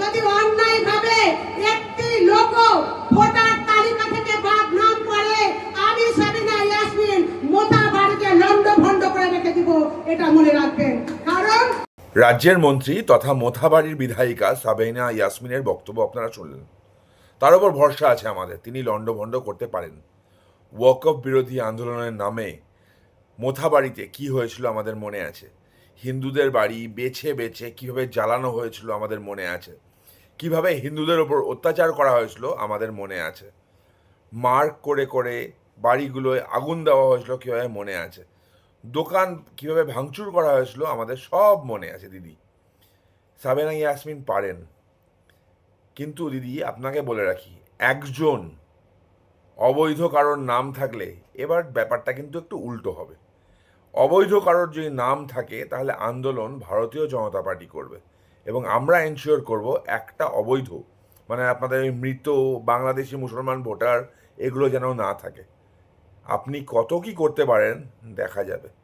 যদি অন্যায় ভাবে একটি লোক ভোটার তালিকা থেকে বাদ নাম করে আমি সাবিনা ইয়াসমিন মোটা বাড়িতে লন্ড ভন্ড করে রেখে দিব, এটা মনে রাখবেন। কারণ রাজ্যের মন্ত্রী তথা মোথাবাড়ির বিধায়িকা সাবেনা ইয়াসমিনের বক্তব্য আপনারা শুনলেন। তার উপর ভরসা আছে আমাদের, তিনি লণ্ডভণ্ড করতে পারেন। ওয়াকফ বিরোধী আন্দোলনের নামে মোথাবাড়িতে কি হয়েছিল আমাদের মনে আছে। হিন্দুদের বাড়ি বেছে বেছে কীভাবে জ্বালানো হয়েছিল আমাদের মনে আছে? কীভাবে হিন্দুদের ওপর অত্যাচার করা হয়েছিল আমাদের মনে আছে? মার্ক করে করে বাড়িগুলোয় আগুন দেওয়া হয়েছিল কীভাবে মনে আছে? দোকান কীভাবে ভাঙচুর করা হয়েছিল আমাদের সব মনে আছে, দিদি। সাবেনা ইয়াসমিন পারেন। কিন্তু দিদি, আপনাকে বলে রাখি, একজন অবৈধ কারোর নাম থাকলে এবার ব্যাপারটা কিন্তু একটু উল্টো হবে। অবৈধ কারোর যদি নাম থাকে, তাহলে আন্দোলন ভারতীয় জনতা পার্টি করবে। এবং আমরা এনশিওর করব একটা অবৈধ মানে আপনাদের ওই মৃত বাংলাদেশি মুসলমান ভোটার, এগুলো যেন না থাকে। আপনি কত কি করতে পারেন, দেখা যাবে।